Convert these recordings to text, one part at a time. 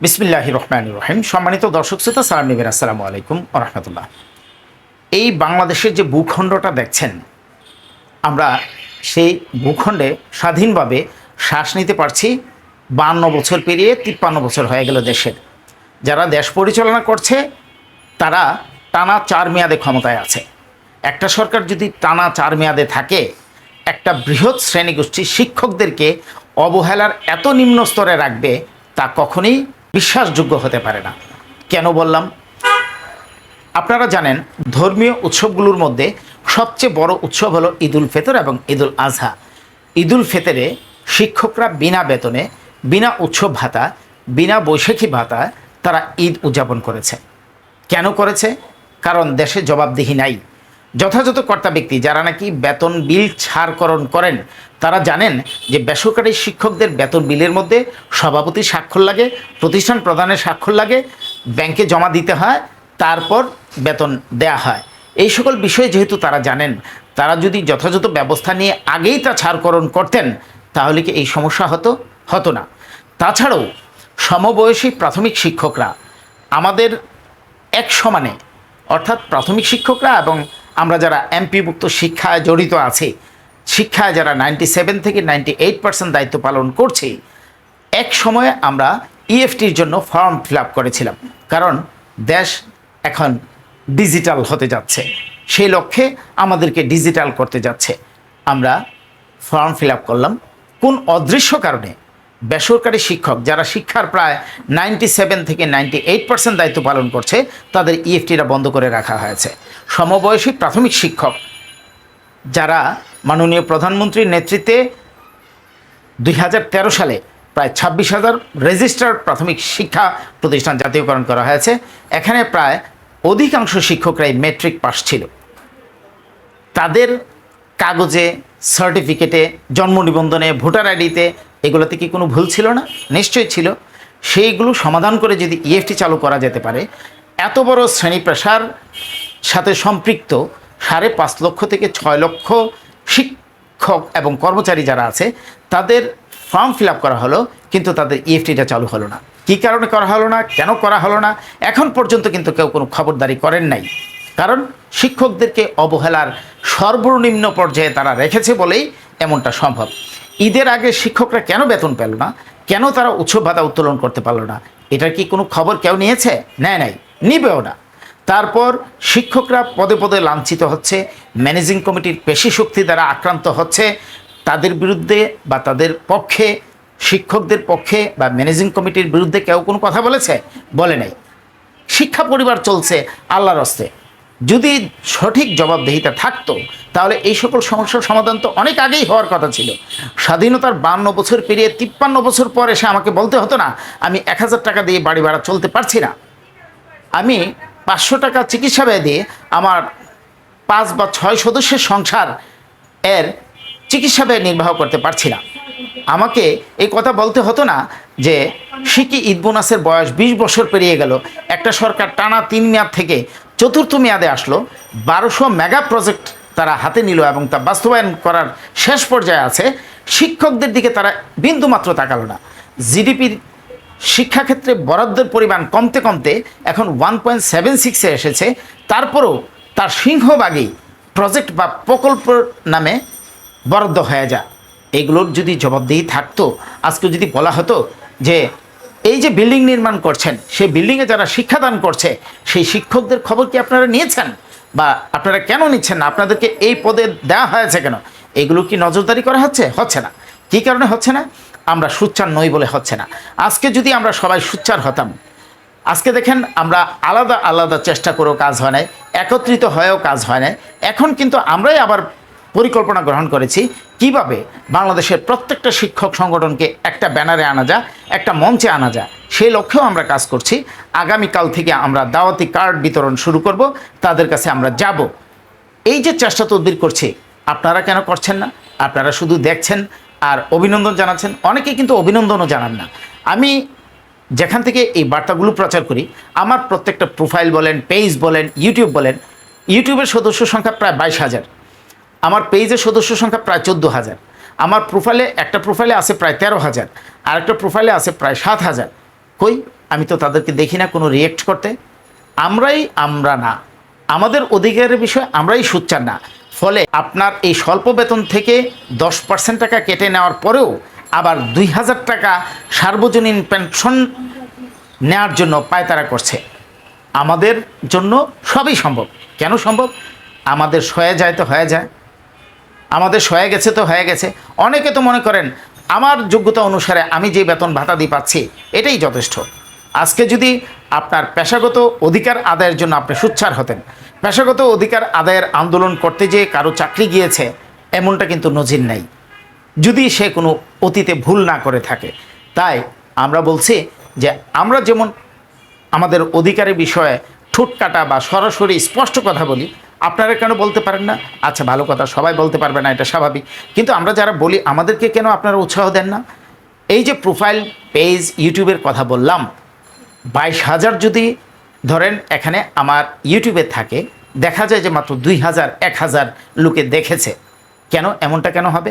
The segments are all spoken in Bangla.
বিসমিল্লাহ রহমান রহিম। সম্মানিত দর্শক শ্রোতা, সালাম নিবেন, আসসালামু আলাইকুম রহমতুল্লাহ। এই বাংলাদেশের যে ভূখণ্ডটা দেখছেন, আমরা সেই ভূখণ্ডে স্বাধীনভাবে শ্বাস নিতে পারছি বান্ন বছর পেরিয়ে তিপ্পান্ন বছর হয়ে গেল দেশের। যারা দেশ পরিচালনা করছে, তারা টানা চার মেয়াদে ক্ষমতায় আছে। একটা সরকার যদি টানা চার মেয়াদে থাকে, একটা বৃহৎ শ্রেণীগোষ্ঠী শিক্ষকদেরকে অবহেলার এত নিম্ন স্তরে রাখবে, তা কখনোই বিশ্বাসযোগ্য হতে পারে না। কেন বললাম? আপনারা জানেন, ধর্মীয় উৎসবগুলোর মধ্যে সবচেয়ে বড় উৎসব হলো ঈদুল ফেতর এবং ঈদুল আজহা ঈদুল ফেতরে শিক্ষকরা বিনা বেতনে, বিনা উৎসব ভাতা, বিনা বৈশাখী ভাতা তারা ঈদ উদযাপন করেছে। কেন করেছে? কারণ দেশে জবাবদিহি নাই। যথাযথ কর্তা ব্যক্তি যারা নাকি বেতন বিল ছাড়করণ করেন, তারা জানেন যে বেসরকারি শিক্ষকদের বেতন বিলের মধ্যে সভাপতি স্বাক্ষর লাগে, প্রতিষ্ঠান প্রধানের স্বাক্ষর লাগে, ব্যাংকে জমা দিতে হয়, তারপর বেতন দেয়া হয়। এই সকল বিষয়ে যেহেতু তারা জানেন, তারা যদি যথাযথ ব্যবস্থা নিয়ে আগেই তা ছাড়করণ করতেন, তাহলে কি এই সমস্যা হতো? হতো না। তাছাড়াও সমবয়সী প্রাথমিক শিক্ষকরা আমাদের এক সমানে, অর্থাৎ প্রাথমিক শিক্ষকরা এবং আমরা যারা এমপিভুক্ত শিক্ষায় জড়িত আছি, শিক্ষায় যারা নাইনটি সেভেন থেকে নাইনটি এইট পার্সেন্ট দায়িত্ব পালন করছি, এক সময়ে আমরা ইএফটির জন্য ফর্ম ফিল আপ করেছিলাম। কারণ দেশ এখন ডিজিটাল হতে যাচ্ছে। সেই লক্ষ্যে আমাদেরকে ডিজিটাল করতে যাচ্ছে। আমরা ফর্ম ফিল আপ করলাম। কোন অদৃশ্য কারণে বেসরকারি শিক্ষক যারা শিক্ষার প্রায় নাইনটি সেভেন থেকে নাইনটি এইট পার্সেন্ট দায়িত্ব পালন করছে, তাদের ইএফটিরা বন্ধ করে রাখা হয়েছে। সমবয়সী প্রাথমিক শিক্ষক যারা মাননীয় প্রধানমন্ত্রীর নেতৃত্বে দুই হাজার তেরো সালে প্রায় ছাব্বিশ হাজার রেজিস্টার্ড প্রাথমিক শিক্ষা প্রতিষ্ঠান জাতীয়করণ করা হয়েছে, এখানে প্রায় অধিকাংশ শিক্ষকরাই মেট্রিক পাস ছিল। তাদের কাগজে সার্টিফিকেটে জন্ম নিবন্ধনে, ভোটার আইডিতে এগুলোতে কি কোনো ভুল ছিল না? নিশ্চয়ই ছিল। সেইগুলো সমাধান করে যদি ইএফটি চালু করা যেতে পারে, এত বড় শ্রেণি পেশার সাথে সম্পৃক্ত সাড়ে পাঁচ লক্ষ থেকে ছয় লক্ষ শিক্ষক এবং কর্মচারী যারা আছে, তাদের ফর্ম ফিল আপ করা হলো, কিন্তু তাদের ইএফটিটা চালু হলো না। কী কারণে করা হলো না? কেন করা হলো না? এখন পর্যন্ত কিন্তু কেউ কোনো খবরদারি করেন নাই। কারণ শিক্ষকদেরকে অবহেলার সর্বনিম্ন পর্যায়ে তারা রেখেছে বলেই এমনটা সম্ভব। ঈদের আগে শিক্ষকরা কেন বেতন পেল না? কেন তারা উৎসব ভাতা উত্তোলন করতে পারল না? এটার কি কোনো খবর কেউ নিয়েছে? নেয় নাই, নিবেও না। তারপর শিক্ষকরা পদে পদে লাঞ্ছিত হচ্ছে, ম্যানেজিং কমিটির পেশি শক্তি দ্বারা আক্রান্ত হচ্ছে, তাদের বিরুদ্ধে বা তাদের পক্ষে, শিক্ষকদের পক্ষে বা ম্যানেজিং কমিটির বিরুদ্ধে কেউ কোনো কথা বলেছে? বলে নাই। শিক্ষা পরিবার চলছে আল্লাহর হস্তে। যদি সঠিক জবাবদেহিতা থাকতো, তাহলে এই সকল সমস্যার সমাধান তো অনেক আগেই হওয়ার কথা ছিল। স্বাধীনতার বান্ন বছর পেরিয়ে তিপ্পান্ন বছর পর এসে আমাকে বলতে হতো না, আমি এক হাজার টাকা দিয়ে বাড়ি ভাড়া চলতে পারছি না। আমি পাঁচশো টাকা চিকিৎসা ব্যয় দিয়ে আমার পাঁচ বা ছয় সদস্যের সংসার এর চিকিৎসা ব্যয় নির্বাহ করতে পারছি না। আমাকে এই কথা বলতে হতো না যে শিকি ঈদ বোনাসের বয়স বিশ বছর পেরিয়ে গেল। একটা সরকার টানা তিন মেয়াদ থেকে চতুর্থ মেয়াদে আসলো। বারোশো মেগা প্রজেক্ট তারা হাতে নিল এবং তা বাস্তবায়ন করার শেষ পর্যায়ে আছে। শিক্ষকদের দিকে তারা বিন্দুমাত্র তাকালো না। জিডিপির শিক্ষাক্ষেত্রে বরাদ্দের পরিমাণ কমতে কমতে এখন ওয়ান পয়েন্ট সেভেন সিক্সে এসেছে। তারপরও তার সিংহভাগই প্রজেক্ট বা প্রকল্প নামে বরাদ্দ হয়ে যায়। এগুলোর যদি জবাবদিহি থাকতো আজকে যদি বলা হতো যে এই যে বিল্ডিং নির্মাণ করছেন, সেই বিল্ডিংয়ে যারা শিক্ষাদান করছে, সেই শিক্ষকদের খবর কি আপনারা নিয়েছেন? বা আপনারা কেন নিচ্ছেন না? আপনাদেরকে এই পদে দেওয়া হয়েছে কেন? এগুলো কি নজরদারি করা হচ্ছে? হচ্ছে না। কী কারণে হচ্ছে না? আমরা সুচ্চার নই বলে হচ্ছে না। আজকে যদি আমরা সবাই সুচ্চার হতাম, আজকে দেখেন আমরা আলাদা আলাদা চেষ্টা করেও কাজ হয় নাই, একত্রিত হয়েও কাজ হয় নাই। এখন কিন্তু আমরাই আবার পরিকল্পনা গ্রহণ করেছি। কীভাবে বাংলাদেশের প্রত্যেকটা শিক্ষক সংগঠনকে একটা ব্যানারে আনা যায়, একটা মঞ্চে আনা যায়, সেই লক্ষ্যেও আমরা কাজ করছি। আগামীকাল থেকে আমরা দাওয়াতি কার্ড বিতরণ শুরু করব, তাদের কাছে আমরা যাব। এই যে চেষ্টা তদবির করছি, আপনারা কেন করছেন না? আপনারা শুধু দেখছেন আর অভিনন্দন জানাচ্ছেন। অনেকে কিন্তু অভিনন্দনও জানান না। আমি যেখান থেকে এই বার্তাগুলো প্রচার করি, আমার প্রত্যেকটা প্রোফাইল বলেন পেজ বলেন ইউটিউব বলেন ইউটিউবের সদস্য সংখ্যা প্রায় বাইশ হাজার। আমার পেজের সদস্য সংখ্যা প্রায় চোদ্দ হাজার। আমার প্রোফাইলে একটা প্রোফাইলে আছে প্রায় তেরো হাজার আর একটা প্রোফাইলে আছে প্রায় সাত হাজার। কই? আমি তো তাদেরকে দেখি না, কোনো রিয়েক্ট করতে। আমরাই আমরা না। আমাদের অধিকারের বিষয়ে আমরাই সুচ্চার না। ফলে আপনার এই স্বল্প বেতন থেকে দশ পার্সেন্ট টাকা কেটে নেওয়ার পরেও আবার দুই হাজার টাকা সার্বজনীন পেনশন নেওয়ার জন্য পায়তারা করছে। আমাদের জন্য সবই সম্ভব। কেন সম্ভব? আমাদের সয়ে যায় তো হয়ে যায়। আমাদের সয়ে গেছে তো হয়ে গেছে। অনেকে তো মনে করেন, আমার যোগ্যতা অনুসারে আমি যে বেতন ভাতা দিয়ে পাচ্ছি, এটাই যথেষ্ট। আজকে যদি আপনার পেশাগত অধিকার আদায়ের জন্য আপনি সুচ্ছার হতেন, পেশাগত অধিকার আদায়ের আন্দোলন করতে যে কারও চাকরি গিয়েছে, এমনটা কিন্তু নজির নাই। যদি সে কোনো অতীতে ভুল না করে থাকে, তাই আমরা বলছি যে আমরা যেমন আমাদের অধিকারের বিষয়ে ঠোঁট কাটা বা সরাসরি স্পষ্ট কথা বলি আপনারা কেন বলতে পারেন না? আচ্ছা ভালো কথা, সবাই বলতে পারবে না, এটা স্বাভাবিক। কিন্তু আমরা যারা বলি, আমাদেরকে কেন আপনারা উৎসাহ দেন না? এই যে প্রোফাইল পেজ ইউটিউবের কথা বললাম, বাইশ হাজার যদি ধরেন এখানে আমার ইউটিউবে থাকে, দেখা যায় যে মাত্র দুই হাজার, এক হাজার লোকে দেখেছে। কেন? এমনটা কেন হবে?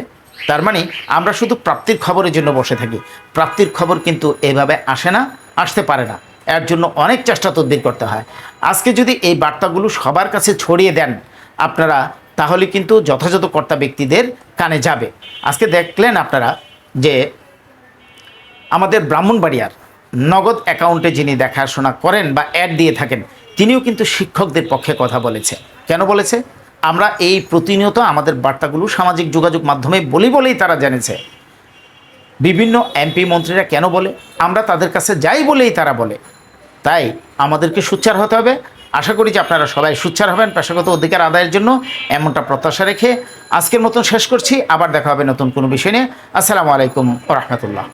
তার মানে আমরা শুধু প্রাপ্তির খবরের জন্য বসে থাকি। প্রাপ্তির খবর কিন্তু এভাবে আসে না, আসতে পারে না। এর জন্য অনেক চেষ্টা তদবির করতে হয়। আজকে যদি এই বার্তাগুলো সবার কাছে ছড়িয়ে দেন আপনারা, তাহলে কিন্তু যথাযথ কর্তা ব্যক্তিদের কানে যাবে। আজকে দেখলেন আপনারা যে আমাদের ব্রাহ্মণবাড়িয়ার নগদ অ্যাকাউন্টে যিনি দেখাশোনা করেন বা অ্যাড দিয়ে থাকেন, তিনিও কিন্তু শিক্ষকদের পক্ষে কথা বলেছে। কেন বলেছে? আমরা এই প্রতিনিয়ত আমাদের বার্তাগুলো সামাজিক যোগাযোগ মাধ্যমে বলি বলেই তারা জেনেছে। বিভিন্ন এমপি মন্ত্রীরা কেন বলে? আমরা তাদের কাছে যাই বলেই তারা বলে। তাই আমাদেরকে সুচ্চার হতে হবে। আশা করি যে আপনারা সবাই সুচ্চার হবেন পেশাগত অধিকার আদায়ের জন্য। এমনটা প্রত্যাশা রেখে আজকের মতন শেষ করছি। আবার দেখা হবে নতুন কোনো বিষয় নিয়ে। আসসালামু আলাইকুম রহমতুল্লাহ।